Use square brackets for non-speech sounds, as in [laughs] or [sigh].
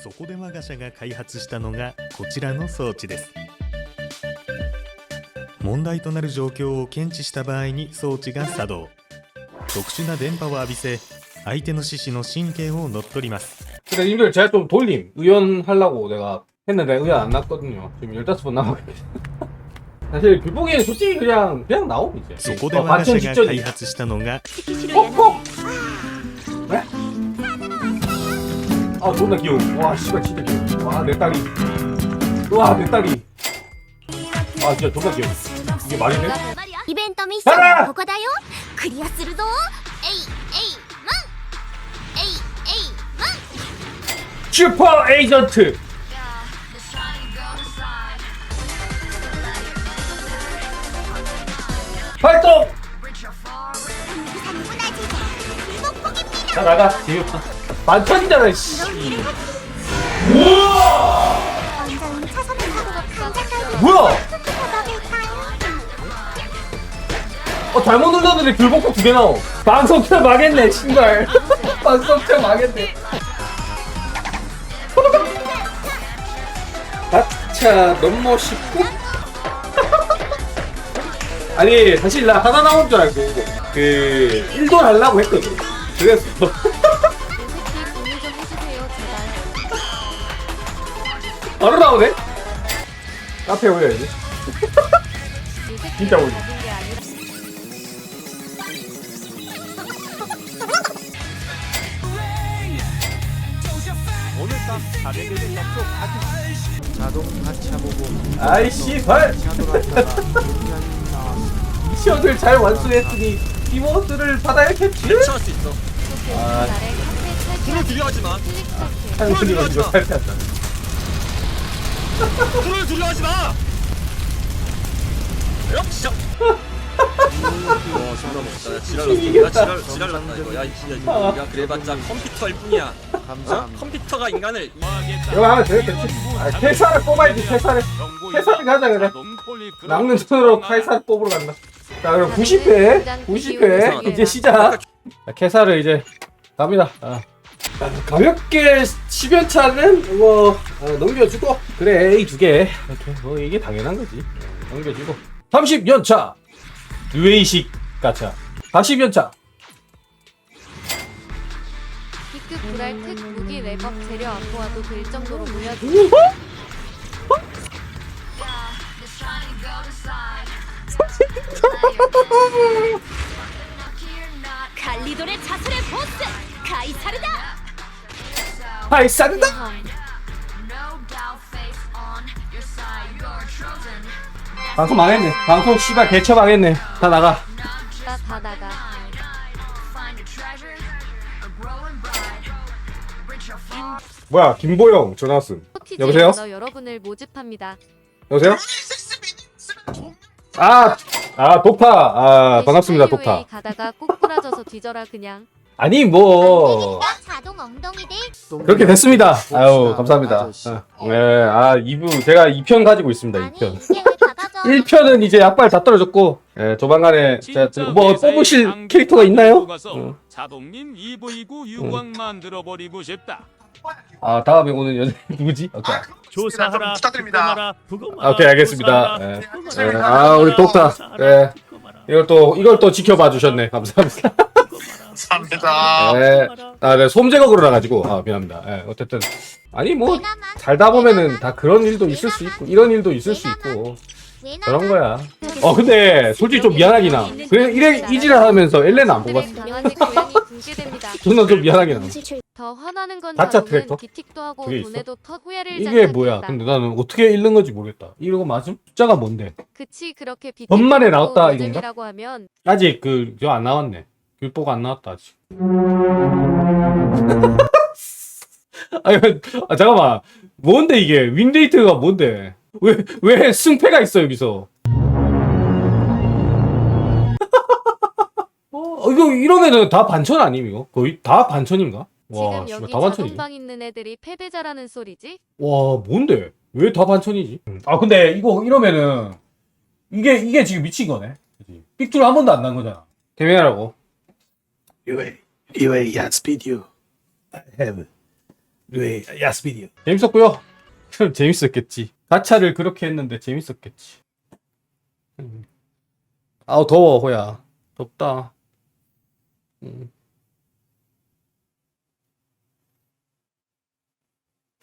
そこで我が社が開発したのがこちらの装置です問題となる状況を検知した場合に装置が作動特殊な電波を浴びせ相手の四肢の神経を乗っ取ります 근데 님들 제가 좀 돌림 의원 하려고 내가 했는데 의원 안 났거든요. 지금 15번 남았겠 사실 귤보기엔 솔직히 그냥 그냥 나옴 이제. そこで 어, 我が社 반천 が 직전이. 開発したのが 퍽퍽. 네? 아 존나 귀여워. 와 씨발 진짜 귀여워. 와내 딸이. 와내 딸이. 아 진짜 존나 귀여워. 이게 말이 돼? イベントミッションだらはここだよクリアするぞえいえいマンえいえいマン 슈퍼 에이전트. 활동. 자 나가 재밌다. 만천이잖아 씨. 강작할 뭐야? 어 잘못 눌렀는데 귤복도 두개 나오. 방송차 망했네 신발. [laughs] 방송차 망했네. [laughs] 아차 너무 멋있고. [laughs] 아니 사실 나 하나 나온 줄 알고 그 1도 하려고 했거든. 그래서 바로 나오네. 카페 올려야지. 진짜 올려. 오늘 밤 가게를 접촉 하기 자동 하차 보고 아이씨 발. 미션을 잘 완수했으니 리모트를 받아야 캡치. 대처할 수 있어. 아, 불을 두려워하지 마. 한순이가 이거 살 불을 두려워하지 마. 역시. 와, 존나 멋있다. 야, 지랄 났어. 야, 이겼다. 지랄, 지랄 났다, 이거. 야, 이- 야, 야, 그래봤자 컴퓨터일 뿐이야. 어? 감사합니다. 컴퓨터가 인간을 이거? 아, 퇴사를 뽑아야지, 퇴사를. 퇴사를 가자, 그래. 낚는 손으로 퇴사를 뽑으러 간다. 자, 그럼 90회. 90회. 이제 시작. 자, 퇴사를 이제 갑니다. 아. 자, 가볍게 10연 차는 뭐, 어, 넘겨주고. 그래, A 두 개. 이렇게. 뭐, 이게 당연한 거지. 넘겨주고. 30연 차. 뉴웨이식 가차. 40연 차. B급 불알 특 무기 랩업 재료 안 모아도 될 정도로 모여주 갈리돌의 자술의 보스 가이사르다 싼다! 방송 망했네. 방송 씨발 개처 망했네. 다 나가. 다, 다 나가 뭐야, 김보영 전화 왔음. 여보세요? 너 여러분을 모집합니다 여보세요? 아, 아 독파. 아 반갑습니다, 독파. 가다가 꼭 부러져서 뒤져라 그냥 아니 뭐 엉덩이들 그렇게 됐습니다. 아유 감사합니다. 아, 네, 아 2부 제가 2편 가지고 있습니다. 아니 2편. 이게 왜 받아줘 1편은 [laughs] 이제 약발 다 떨어졌고, 예, 조만간에 제가 뭐 뽑으실 캐릭터가 있나요? 어. 자동님 EV9 유광 만들어 버리고 싶다. 아 다음에 오는 여자 [laughs] 누구지? 오케이. 조사하라 부탁드립니다. 아, 오케이 알겠습니다. 예. 예, 아 우리 독타. 예. 이걸 또 이걸 또 지켜봐 주셨네. 감사합니다. 감사합니다. 네. 아, 네, 솜제거으로 가지고 아 미안합니다. 예, 어쨌든 아니 뭐 살다 보면은 다 그런 일도 있을 수 있고 이런 일도 있을 수 있고 그런 거야. 어 근데 솔직히 좀 미안하긴 함. 그래 이래 이지랄 하면서 엘레는 안 뽑았어. 붕괴됩니다 [laughs] 존나 좀 미안하긴 함. 더 화나는 건 가짜 트랙터? 기틱도 하고 그게 있어? 돈에도 터 후회를 이게 뭐야? 근데 나는 어떻게 읽는 건지 모르겠다. 이거 맞음? 숫자가 뭔데? 그치 그렇게 비틱 번만에 나왔다, 이건가? 하면 아직 그 저 안 나왔네. 율보가 안 나왔다 아직. 아니 아 잠깐만 뭔데 이게 윈레이트가 뭔데? 왜 왜 승패가 있어 여기서? [laughs] 어 이거 이러면은 다 반천 아님 이거? 거의 다 반천인가? 와 지금 씨발 여기 다 반천이네. 자동방 있는 애들이 패배자라는 소리지? 와 뭔데? 왜 다 반천이지? 아 근데 이거 이러면은 이게 이게 지금 미친 거네. 삑줄 한 번도 안 난 거잖아. UA, yes, speed you. I have 네, 야스비디오. 재밌었고요. [laughs] 재밌었겠지. 가차를 그렇게 했는데 재밌었겠지. 음. 아우 더워 호야. 덥다. 음.